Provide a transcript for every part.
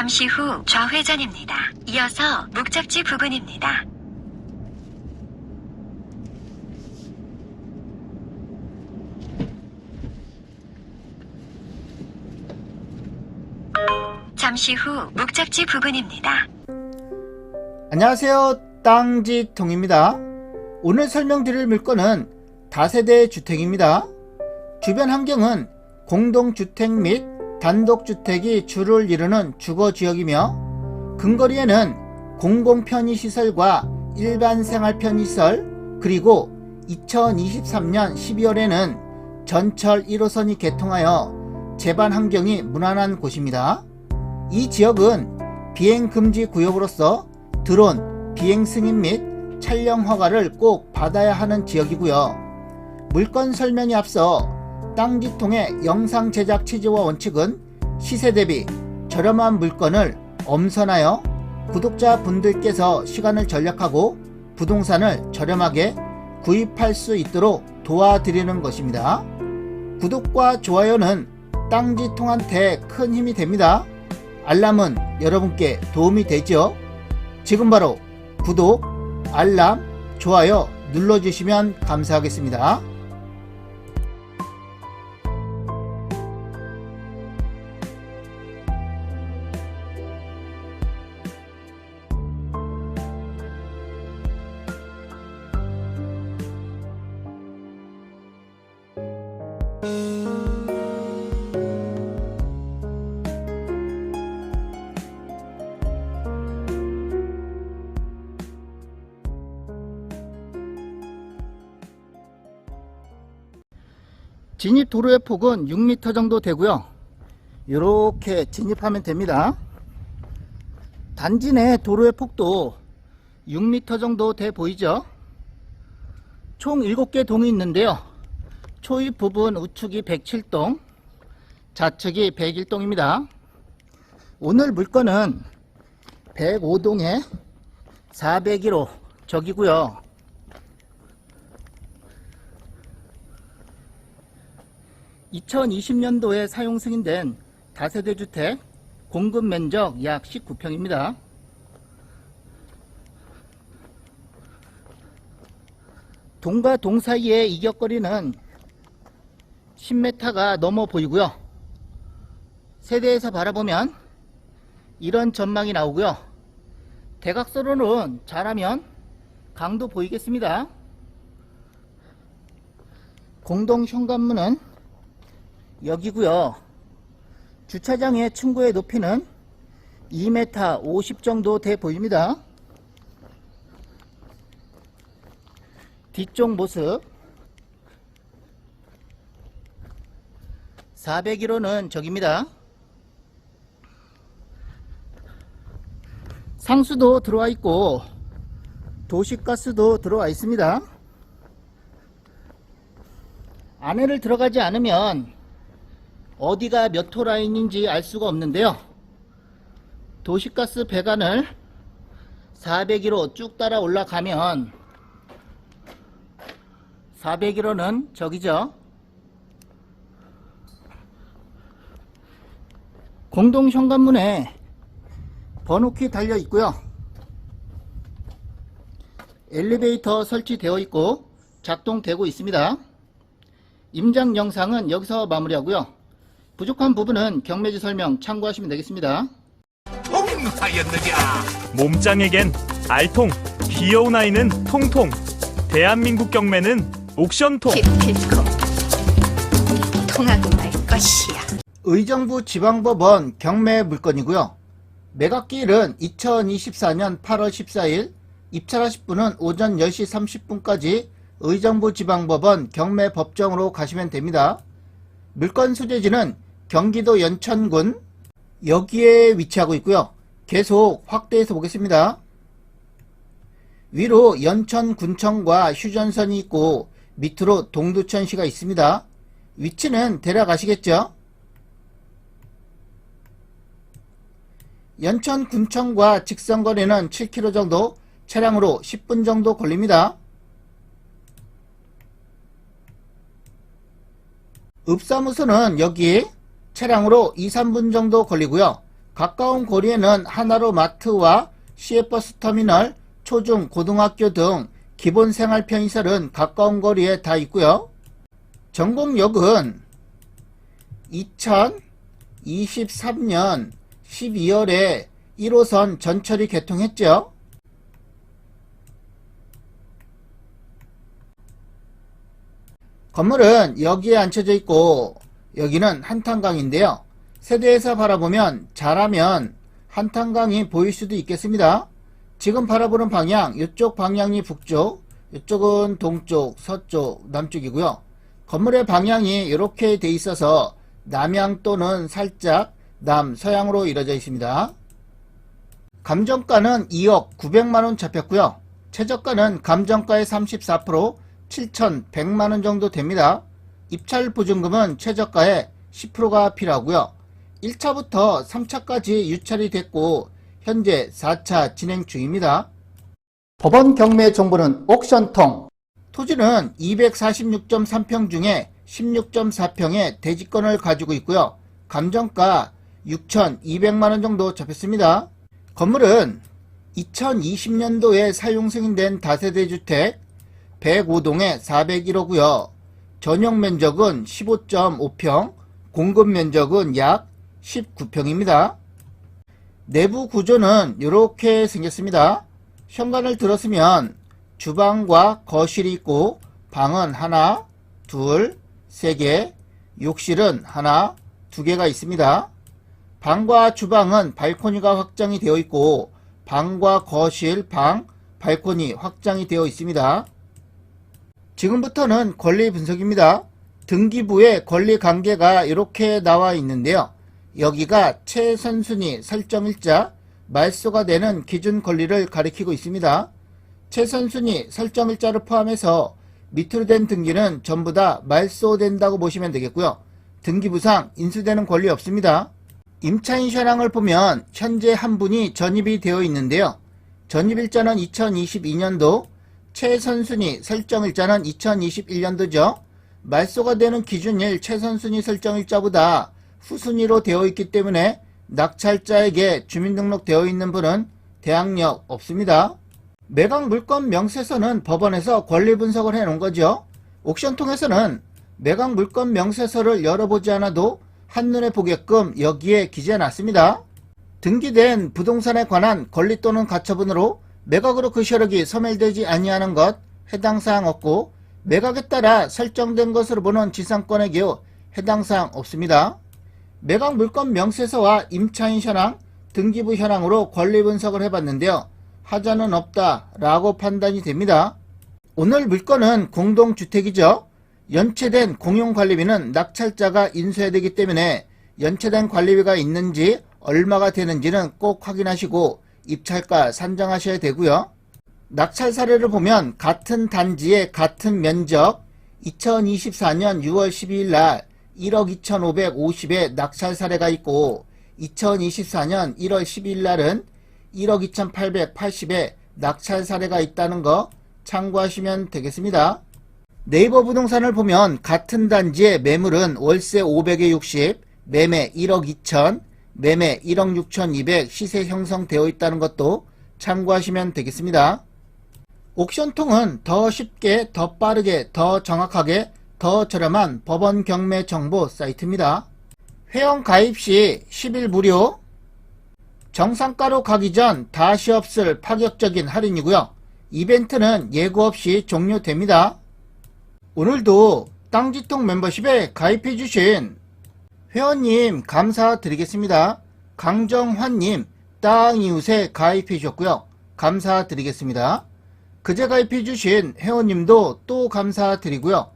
잠시 후 좌회전입니다. 이어서 목적지 부근입니다. 잠시 후 목적지 부근입니다. 안녕하세요. 땅지통입니다. 오늘 설명드릴 물건은 다세대 주택입니다. 주변 환경은 공동주택 및 단독주택이 주를 이루는 주거지역이며 근거리에는 공공편의시설과 일반 생활편의시설 그리고 2023년 12월에는 전철 1호선이 개통하여 제반 환경이 무난한 곳입니다. 이 지역은 비행금지 구역으로서 드론, 비행 승인 및 촬영 허가를 꼭 받아야 하는 지역이고요. 물건 설명에 앞서 땅지통의 영상 제작 취지와 원칙은 시세 대비 저렴한 물건을 엄선하여 구독자 분들께서 시간을 절약하고 부동산을 저렴하게 구입할 수 있도록 도와드리는 것입니다. 구독과 좋아요는 땅지통한테 큰 힘이 됩니다. 알람은 여러분께 도움이 되죠? 지금 바로 구독, 알람, 좋아요 눌러주시면 감사하겠습니다. 진입 도로의 폭은 6m 정도 되고요. 이렇게 진입하면 됩니다. 단지 내 도로의 폭도 6m 정도 돼 보이죠? 총 7개 동이 있는데요. 초입 부분 우측이 107동, 좌측이 101동입니다. 오늘 물건은 105동에 401호 적이고요. 2020년도에 사용 승인된 다세대 주택 공급 면적 약 19평입니다. 동과 동 사이의 이격거리는 10m가 넘어 보이고요. 세대에서 바라보면 이런 전망이 나오고요. 대각선으로는 잘하면 강도 보이겠습니다. 공동 현관문은 여기고요. 주차장의 층고의 높이는 2m 50 정도 돼 보입니다. 뒤쪽 모습 401호는 저깁니다. 상수도 들어와 있고 도시가스도 들어와 있습니다. 안에를 들어가지 않으면 어디가 몇 호 라인인지 알 수가 없는데요. 도시가스 배관을 401호 쭉 따라 올라가면 401호는 저기죠. 공동 현관문에 번호키 달려 있고요. 엘리베이터 설치되어 있고 작동되고 있습니다. 임장 영상은 여기서 마무리하고요. 부족한 부분은 경매지 설명 참고하시면 되겠습니다. 몸짱에겐 알통 귀여운 아이는 통통 대한민국 경매는 옥션통 기필코 통하고 말 것이야. 의정부 지방법원 경매 물건이고요. 매각기일은 2024년 8월 14일, 입찰하실 분은 오전 10시 30분까지 의정부 지방법원 경매 법정으로 가시면 됩니다. 물건 소재지는 경기도 연천군 여기에 위치하고 있고요. 계속 확대해서 보겠습니다. 위로 연천군청과 휴전선이 있고 밑으로 동두천시가 있습니다. 위치는 대략 아시겠죠? 연천 군청과 직선 거리는 7km 정도, 차량으로 10분 정도 걸립니다. 읍사무소는 여기 차량으로 2, 3분 정도 걸리고요. 가까운 거리에는 하나로 마트와 시외버스 터미널, 초중, 고등학교 등 기본 생활 편의시설은 가까운 거리에 다 있고요. 전곡역은 2023년 12월에 1호선 전철이 개통했죠. 건물은 여기에 앉혀져 있고 여기는 한탄강인데요. 세대에서 바라보면 잘하면 한탄강이 보일 수도 있겠습니다. 지금 바라보는 방향, 이쪽 방향이 북쪽, 이쪽은 동쪽, 서쪽, 남쪽이고요. 건물의 방향이 이렇게 돼 있어서 남향 또는 살짝 남서향으로 이루어져 있습니다. 감정가는 2억 900만원 잡혔고요. 최저가는 감정가의 34% 7,100만원 정도 됩니다. 입찰 보증금은 최저가의 10%가 필요하고요. 1차부터 3차까지 유찰이 됐고 현재 4차 진행 중입니다. 법원 경매 정보는 옥션통 토지는 246.3평 중에 16.4평의 대지권을 가지고 있고요. 감정가 6,200만원 정도 잡혔습니다. 건물은 2020년도에 사용 승인된 다세대 주택 105동에 401호고요. 전용 면적은 15.5평, 공급 면적은 약 19평입니다. 내부 구조는 이렇게 생겼습니다. 현관을 들었으면 주방과 거실이 있고 방은 하나, 둘, 세 개, 욕실은 하나, 두 개가 있습니다. 방과 주방은 발코니가 확장이 되어 있고 방과 거실, 방, 발코니 확장이 되어 있습니다. 지금부터는 권리 분석입니다. 등기부의 권리 관계가 이렇게 나와 있는데요. 여기가 최선순위 설정일자, 말소가 되는 기준 권리를 가리키고 있습니다. 최선순위 설정일자를 포함해서 밑으로 된 등기는 전부 다 말소된다고 보시면 되겠고요. 등기부상 인수되는 권리 없습니다. 임차인 현황을 보면 현재 한 분이 전입이 되어 있는데요. 전입일자는 2022년도, 최선순위 설정일자는 2021년도죠. 말소가 되는 기준일 최선순위 설정일자보다 후순위로 되어 있기 때문에 낙찰자에게 주민등록되어 있는 분은 대항력 없습니다. 매각 물건 명세서는 법원에서 권리 분석을 해 놓은 거죠. 옥션 통해서는 매각 물건 명세서를 열어보지 않아도 한눈에 보게끔 여기에 기재해 놨습니다. 등기된 부동산에 관한 권리 또는 가처분으로 매각으로 그 효력이 소멸되지 아니하는 것 해당 사항 없고 매각에 따라 설정된 것으로 보는 지상권의 경우 해당 사항 없습니다. 매각 물건 명세서와 임차인 현황, 등기부 현황으로 권리 분석을 해봤는데요. 하자는 없다 라고 판단이 됩니다. 오늘 물건은 공동주택이죠. 연체된 공용관리비는 낙찰자가 인수해야 되기 때문에 연체된 관리비가 있는지 얼마가 되는지는 꼭 확인하시고 입찰가 산정하셔야 되고요. 낙찰 사례를 보면 같은 단지의 같은 면적 2024년 6월 12일 날 1억 2,550의 낙찰 사례가 있고 2024년 1월 12일 날은 1억 2,880의 낙찰 사례가 있다는 거 참고하시면 되겠습니다. 네이버 부동산을 보면 같은 단지의 매물은 월세 500에 60, 매매 1억 2천, 매매 1억 6천200 시세 형성되어 있다는 것도 참고하시면 되겠습니다. 옥션통은 더 쉽게, 더 빠르게, 더 정확하게, 더 저렴한 법원 경매 정보 사이트입니다. 회원 가입 시 10일 무료, 정상가로 가기 전 다시 없을 파격적인 할인이고요. 이벤트는 예고 없이 종료됩니다. 오늘도 땅지통 멤버십에 가입해주신 회원님 감사드리겠습니다. 강정환님 땅이웃에 가입해주셨고요. 감사드리겠습니다. 그제 가입해주신 회원님도 또 감사드리고요.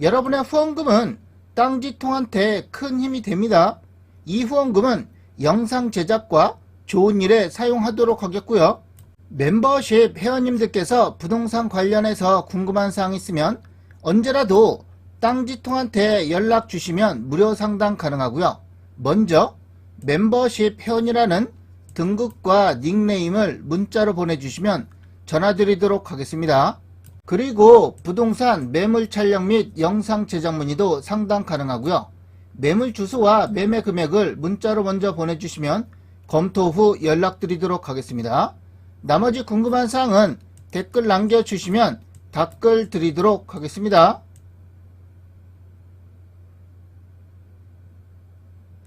여러분의 후원금은 땅지통한테 큰 힘이 됩니다. 이 후원금은 영상 제작과 좋은 일에 사용하도록 하겠고요. 멤버십 회원님들께서 부동산 관련해서 궁금한 사항 있으면 언제라도 땅지통한테 연락 주시면 무료 상담 가능하고요. 먼저 멤버십 회원이라는 등급과 닉네임을 문자로 보내주시면 전화드리도록 하겠습니다. 그리고 부동산 매물 촬영 및 영상 제작 문의도 상담 가능하고요. 매물 주소와 매매 금액을 문자로 먼저 보내주시면 검토 후 연락드리도록 하겠습니다. 나머지 궁금한 사항은 댓글 남겨주시면 답글 드리도록 하겠습니다.